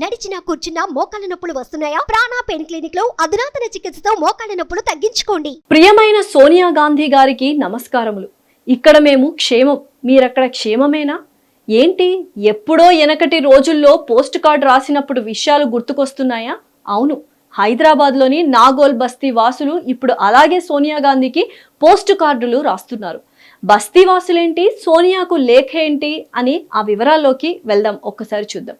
నడిచినా కూర్చున్నా మోకాళ్ళ నొప్పులు వస్తున్నాయా? ప్రాణా పెయిన్ క్లినిక్లో అధునాతన చికిత్సతో మోకాళ్ళ నొప్పులు తగ్గించుకోండి. ప్రియమైన సోనియా గాంధీ గారికి నమస్కారములు. ఇక్కడ మేము క్షేమం. మీరక్కడ క్షేమమేనా? ఏంటి? ఎప్పుడో వెనకటి రోజుల్లో పోస్ట్ కార్డ్ రాసినప్పుడు విషయాలు గుర్తుకొస్తున్నాయా? అవును. హైదరాబాద్లోని నాగోల్ బస్తీ వాసులు ఇప్పుడు అలాగే సోనియా గాంధీకి పోస్ట్ కార్డులు రాస్తున్నారు. బస్తీ వాసులేంటి? సోనియాకు లేఖ ఏంటి? అని ఆ వివరాల్లోకి వెళ్దాం. ఒక్కసారి చూద్దాం.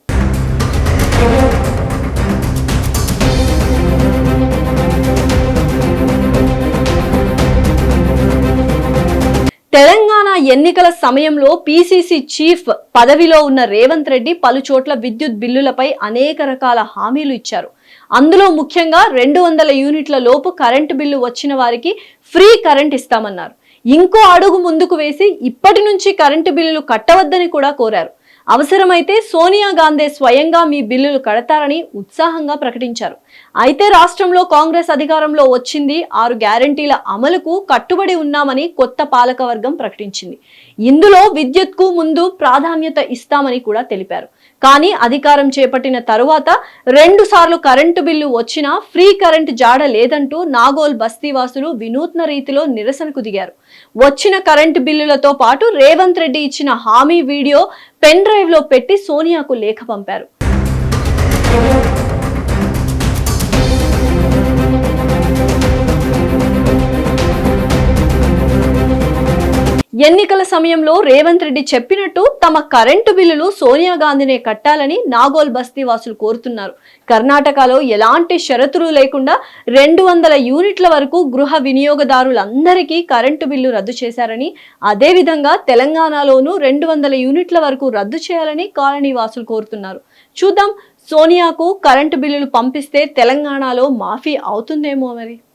తెలంగాణ ఎన్నికల సమయంలో పీసీసీ చీఫ్ పదవిలో ఉన్న రేవంత్ రెడ్డి పలు చోట్ల విద్యుత్ బిల్లులపై అనేక రకాల హామీలు ఇచ్చారు. అందులో ముఖ్యంగా రెండు వందల యూనిట్ల లోపు కరెంటు బిల్లు వచ్చిన వారికి ఫ్రీ కరెంట్ ఇస్తామన్నారు. ఇంకో అడుగు ముందుకు వేసి ఇప్పటి నుంచి కరెంటు బిల్లులు కట్టవద్దని కూడా కోరారు. అవసరమైతే సోనియా గాంధీ స్వయంగా మీ బిల్లులు కడతారని ఉత్సాహంగా ప్రకటించారు. అయితే రాష్ట్రంలో కాంగ్రెస్ అధికారంలో వచ్చింది ఆరు గ్యారంటీల అమలుకు కట్టుబడి ఉన్నామని కొత్త పాలకవర్గం ప్రకటించింది. ఇందులో విద్యుత్కు ముందు ప్రాధాన్యత ఇస్తామని కూడా తెలిపారు. కానీ అధికారం చేపట్టిన తరువాత రెండు సార్లు కరెంటు బిల్లు వచ్చినా ఫ్రీ కరెంట్ జాడ లేదంటూ నాగోల్ బస్తీవాసులు వినూత్న రీతిలో నిరసనకు దిగారు. వచ్చిన కరెంటు బిల్లులతో పాటు రేవంత్ రెడ్డి ఇచ్చిన హామీ వీడియో పెన్ డ్రైవ్లో పెట్టి సోనియాకు లేఖ పంపారు. ఎన్నికల సమయంలో రేవంత్ రెడ్డి చెప్పినట్టు తమ కరెంటు బిల్లులు సోనియా గాంధీనే కట్టాలని నాగోల్ బస్తీ వాసులు కోరుతున్నారు. కర్ణాటకలో ఎలాంటి షరతులు లేకుండా రెండు వందల యూనిట్ల వరకు గృహ వినియోగదారులందరికీ కరెంటు బిల్లు రద్దు చేశారని అదేవిధంగా తెలంగాణలోనూ రెండు వందల యూనిట్ల వరకు రద్దు చేయాలని కాలనీ వాసులు కోరుతున్నారు. చూద్దాం సోనియాకు కరెంటు బిల్లులు పంపిస్తే తెలంగాణలో మాఫీ అవుతుందేమో మరి?